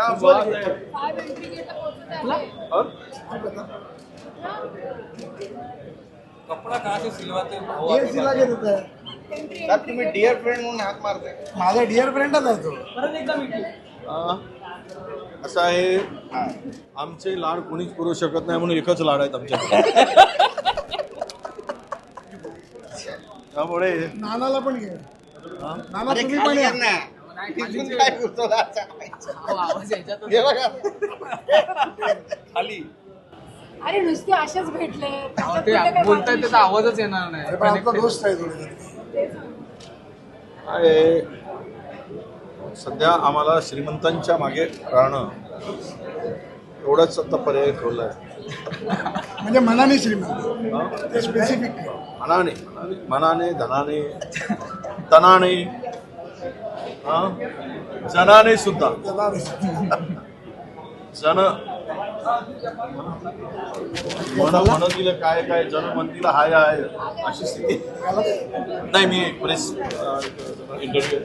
क्या बात है? और? कपडा कहाँ से सिलवाते हैं? हे। सिला होतं एंट्री त्यात तुम्ही डिअर फ्रेंड म्हणून हाक मारताय माझा डिअर फ्रेंडच आहे तो? हा. असं आहे आमचे लाड कोणीच पुरू शकत नाही म्हणून एकच लाड आहेत आमच्याकडे. त्यामुळे नानाला पण घे. नाना तुम्ही पण तिथून काय? हे बघा. खाली. अरे नुसते असेच भेटले. ते बोलताय त्याचा आवाजच येणार पण नाही दोस्त आहे थोडे आहे सध्या आम्हाला श्रीमंतांच्या मागे राहणं एवढंच आता पर्याय ठेवला आहे म्हणजे मनाने श्रीमंत. ते स्पेसिफिक मनाने. मनाने धनाने तनाने. हा? जनाने सुद्धा. जन. मन म्हणतील काय काय जन म्हणतील हाय हाय अशी स्थिती. नाही मी प्रेस इंटरव्ह्यू?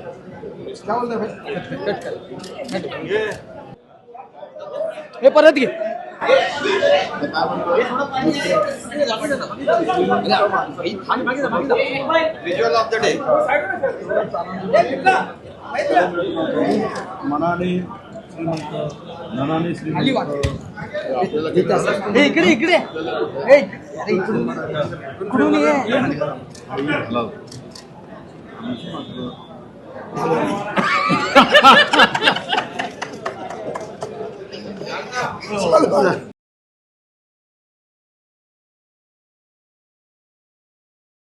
हे परत घे. Visual of the day. मनाने श्रीमंत धनाने श्रीमंत। आपल्याला इकडे इकडे। इकडून ये। झालं.